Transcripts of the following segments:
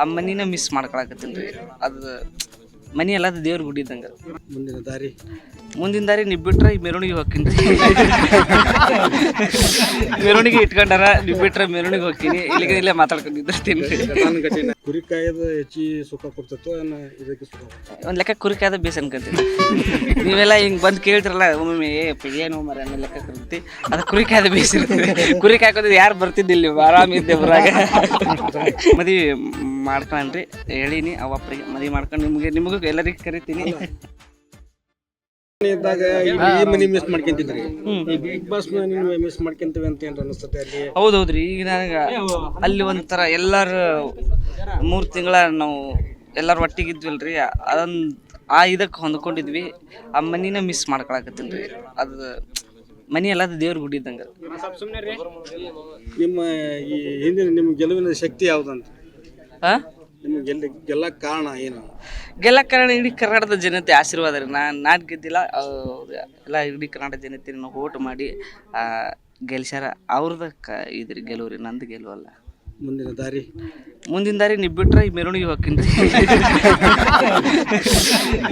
ಆ ಮನಿನ ಮಿಸ್ ಮಾಡ್ಕೊಳಕತ್ತೀನಿ ರೀ ಅದು ಮನಿ ಎಲ್ಲ ಅದು ದೇವ್ರ ಗುಡಿ ಇದ್ದಂಗೆ. ಮುಂದಿನ ದಾರಿ. ಮುಂದಿನ ದಾರಿ ನಿಬ್ಬಿಟ್ರೆ ಬಿಟ್ರೆ ಈ ಮೆರವಣಿಗೆ ಹೋಗ್ತೀನಿ. ರೀ ಮೆರವಣಿಗೆ ಇಟ್ಕೊಂಡಾರ ನಿಬ್ಬಿಟ್ರೆ ಮೆರವಣಿಗೆ ಹೋಗ್ತೀನಿ. ಇಲ್ಲಿಗೆ ಇಲ್ಲೇ ಮಾತಾಡ್ಕೊಂಡಿದ್ದಿರ್ತೀನಿ. ಕುರಿಕಾಯದ ಹೆಚ್ಚಿ ಕುರಿ ಕಾಯೋದು ಹೆಚ್ಚಿಗೆ ಸುಖ ಕೊಡ್ತೈತೋ ಏನ ಇದಕ್ಕೆ ಸುಖ ಒಂದು ಲೆಕ್ಕ ಕುರಿ ಕಾಯ್ದ ಬೇಸ್ ಅನ್ಕೊಂತೀನಿ. ನೀವೆಲ್ಲ ಹಿಂಗೆ ಬಂದು ಕೇಳ್ತಿರಲ್ಲ ಒಮ್ಮೊಮ್ಮೆ ಏ ಪ ಏನು ಮರ ಅನ್ನೋ ಲೆಕ್ಕ ಕರಿತಿ ಅದು ಕುರಿ ಕಾಯ್ದ ಬೇಸ್ ಇರ್ತದೆ. ಕುರಿ ಕಾಯ್ಕೋದು ಯಾರು ಬರ್ತಿದ್ದಿಲ್ಲ ಆರಾಮಿದ್ದೆ ಬರಾಗ ಮದುವೆ ಮಾಡ್ಕೊಂಡ್ರಿ ಹೇಳಿನಿ ಅವಪ್ಪರಿಗೆ ಮದುವೆ ಮಾಡ್ಕೊಂಡು ನಿಮಗೆ ನಿಮಗೂ ಎಲ್ಲರಿಗೂ ಕರಿತೀನಿ. ಇದ್ದಾಗ ಈ ಈ ಮನಿ ಮಿಸ್ ಮಾಡ್ಕೊಂತಿದ್ರಿ. ಈ ಬಿಗ್ ಬಾಸ್ ಮಿಸ್ ಮಾಡ್ಕೊಂತೀವಿ ಅಂತ ಏನ್ರ ಅನಿಸ್ತತೆ ಅಲ್ಲಿ? ಹೌದೌದ್ರಿ ಈಗ ನನಗೆ ಅಲ್ಲಿ ಒಂಥರ ಎಲ್ಲರೂ ಮೂರ್ ತಿಂಗಳ ನಾವು ಎಲ್ಲಾರು ಒಟ್ಟಿಗೆ ಇದ್ವಲ್ರಿ ಅದೊಂದು ಆ ಇದಕ್ಕೆ ಹೊಂದ್ಕೊಂಡಿದ್ವಿ. ಆ ಮನಿನ ಮಿಸ್ ಮಾಡ್ಕೊಳಕತ್ತೀನಿ ರೀ ಅದು ಮನಿ ಎಲ್ಲ ಅದು ದೇವ್ರ ಗುಡಿ ಇದ್ದಂಗೆ. ನಿಮ್ಮ ಈ ಹಿಂದಿನ ನಿಮ್ಮ ಗೆಲುವಿನ ಶಕ್ತಿ ಯಾವ್ದಂತ? ಹಾಂ ಗೆಲ್ಲಕ್ಕೆ ಕಾರಣ ಏನು? ಗೆಲ್ಲ ಕಾರಣ ಇಡೀ ಕರ್ನಾಟಕದ ಜನತೆ ಆಶೀರ್ವಾದ ರೀ. ನಾನು ನಾನು ಗೆದ್ದಿಲ್ಲ ಎಲ್ಲ ಇಡೀ ಕರ್ನಾಟಕ ಜನತೆ ನಾವು ಓಟ್ ಮಾಡಿ ಗೆಲ್ಸ್ಯಾರ. ಅವ್ರದ್ದು ಕ ಇದ್ರಿ ಗೆಲುವು ರೀ ನಂದು ಗೆಲುವಲ್ಲ. ಮುಂದಿನ ದಾರಿ? ಮುಂದಿನ ದಾರಿ ನೀವು ಬಿಟ್ರೆ ಈ ಮೆರವಣಿಗೆ ಹೋಗ್ತೀನಿ.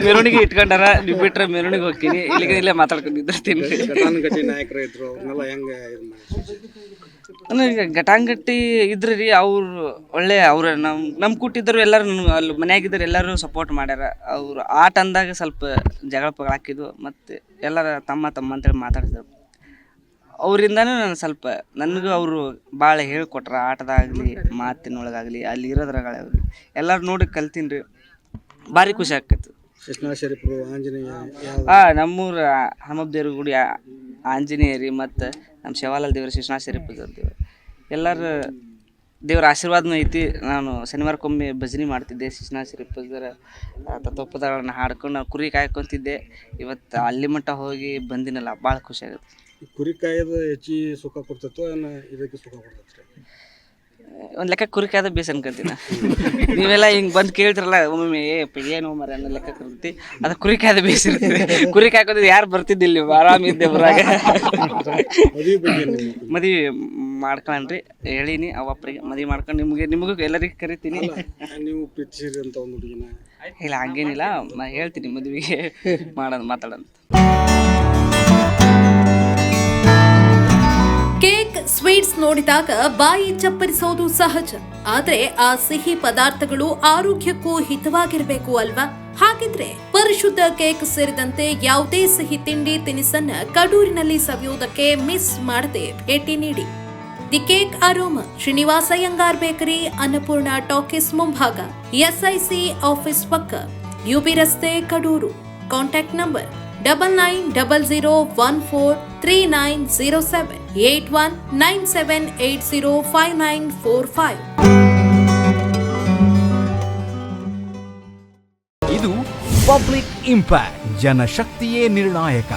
ಮೆರವಣಿಗೆ ಇಟ್ಕೊಂಡಾರ ನೀವು ಬಿಟ್ರೆ ಮೆರವಣಿಗೆ ಹೋಗ್ತೀನಿ. ಇಲ್ಲಿಗೆ ಇಲ್ಲೇ ಮಾತಾಡ್ಕೊಂಡಿದ್ದಿರ್ತೀನಿ ಘಟಾನುಘಟಿ ನಾಯಕರು ಇದ್ರು ಅವ್ರನ್ನೆಲ್ಲ ಹೆಂಗೆ ಇದು ಮಾಡಿ ನನಗೆ ಘಟಾಂಗಟ್ಟಿ ಇದ್ರಿ ರೀ ಅವ್ರು ಒಳ್ಳೆ ಅವ್ರ ನಮ್ಮ ನಮ್ಮ ಕೂಟಿದ್ರು ಎಲ್ಲರೂ ಅಲ್ಲಿ ಮನೆಯಾಗಿದ್ರು ಎಲ್ಲರೂ ಸಪೋರ್ಟ್ ಮಾಡ್ಯಾರ. ಅವ್ರು ಆಟ ಅಂದಾಗ ಸ್ವಲ್ಪ ಜಗಳ ಹಾಕಿದ್ವು ಮತ್ತು ಎಲ್ಲರ ತಮ್ಮ ತಮ್ಮ ಅಂತೇಳಿ ಮಾತಾಡಿದ್ರು. ಅವರಿಂದನೂ ನಾನು ಸ್ವಲ್ಪ ನನಗೂ ಅವರು ಭಾಳ ಹೇಳ್ಕೊಟ್ರ ಆಟದಾಗಲಿ ಮಾತಿನೊಳಗಾಗಲಿ ಅಲ್ಲಿ ಇರೋದ್ರಾಗಲಿ ಎಲ್ಲರೂ ನೋಡಿ ಕಲ್ತೀನಿ ರೀ ಭಾರಿ ಖುಷಿ ಆಕೈತಿ ಕೃಷ್ಣ ಶರೀಫರು ಆಂಜನೇಯ ಆ ನಮ್ಮೂರ ಹನುಮಪ್ಪ ದೇವ್ರ ಗುಡಿ ಆ- ಆಂಜನೇಯ ರೀ ಮತ್ತು ನಮ್ಮ ಶಿವಾಲಾಲ್ ದೇವ್ರ ಶಿಶ್ನಾ ಶರೀಫ್ ದೇವ್ರು. ಎಲ್ಲರ ದೇವ್ರ ಆಶೀರ್ವಾದನೂ ಐತಿ. ನಾನು ಶನಿವಾರಕ್ಕೊಮ್ಮೆ ಭಜನೆ ಮಾಡ್ತಿದ್ದೆ. ಶಿಶುನಾ ಶ್ರೀಪದರ ತತ್ವಪದಗಳನ್ನು ಹಾಡ್ಕೊಂಡು ನಾನು ಕುರಿ ಕಾಯ್ಕೊತಿದ್ದೆ. ಇವತ್ತು ಅಲ್ಲಿ ಮಟ್ಟ ಹೋಗಿ ಬಂದಿನಲ್ಲ ಭಾಳ ಖುಷಿ ಆಗುತ್ತೆ. ಕುರಿ ಕಾಯೋದು ಹೆಚ್ಚಿ ಸುಖ ಕೊಡ್ತೈತೋ ಏನು ಇದಕ್ಕೆ ಸುಖ ಕೊಡ್ತೈತೆ ಒಂದು ಲೆಕ್ಕ ಕುರಿ ಕಾಯ್ದ ಬೇಸ್ ಅನ್ಕೊಂತೀನಿ. ನೀವೆಲ್ಲ ಹಿಂಗೆ ಬಂದು ಕೇಳ್ತಿರಲ್ಲ ಒಮ್ಮೊಮ್ಮೆ ಏ ಏನು ಮರ ಅನ್ನೋ ಲೆಕ್ಕ ಕರಿತಿ ಅದು ಕುರಿ ಕಾಯ್ದ ಬೇಸ್ ಇರ್ತದೆ ಕುರಿ ಕಾಯ್ಕೋದು ಯಾರು ಬರ್ತಿದ್ದಿಲ್ಲ ನೀವು? ಆರಾಮಿದ್ದೆ ಬರಾಗ. ಮದುವೆ ಮಾಡ್ಕೊಂಡ್ರಿ ಹೇಳಿನಿ ಅವಪ್ಪರಿಗೆ ಮದುವೆ ಮಾಡ್ಕೊಂಡು ನಿಮಗೆ ನಿಮಗೂ ಎಲ್ಲರಿಗೂ ಕರಿತೀನಿ. ನೀವು ಪಿಚ್ಚಿರಿ ಅಂತ ಒಂದು ಹುಡುಗಿನ. ಇಲ್ಲ ಹಂಗೇನಿಲ್ಲ. ನಾ ಹೇಳ್ತೀನಿ ಮದುವೆಗೆ ಮಾಡೋದ್ ಮಾತಾಡಂತ ಕೇಕ್ ಸ್ವೀಟ್ಸ್ ನೋಡಿದಾಗ ಬಾಯಿ ಚಪ್ಪರಿಸೋದು ಸಹಜ. ಆದ್ರೆ ಆ ಸಿಹಿ ಪದಾರ್ಥಗಳು ಆರೋಗ್ಯಕ್ಕೂ ಹಿತವಾಗಿರಬೇಕು ಅಲ್ವಾ? ಹಾಗಿದ್ರೆ ಪರಿಶುದ್ಧ ಕೇಕ್ ಸೇರಿದಂತೆ ಯಾವುದೇ ಸಿಹಿ ತಿಂಡಿ ತಿನಿಸನ್ನ ಕಡೂರಿನಲ್ಲಿ ಸವಿಯೋದಕ್ಕೆ ಮಿಸ್ ಮಾಡದೆ ಭೇಟಿ ನೀಡಿ. the cake aroma Srinivasa Iyengar bakery Annapurna talkies ಮುಂಭಾಗ ಎಸ್ಐಸಿ ಆಫೀಸ್ ಪಕ್ಕ ಯುಬಿ ರಸ್ತೆ Kadur contact number double nine double zero one four three nine zero seven eight one nine seven eight zero five nine four five ಇದು public impact ಜನಶಕ್ತಿಯೇ ನಿರ್ಣಾಯಕ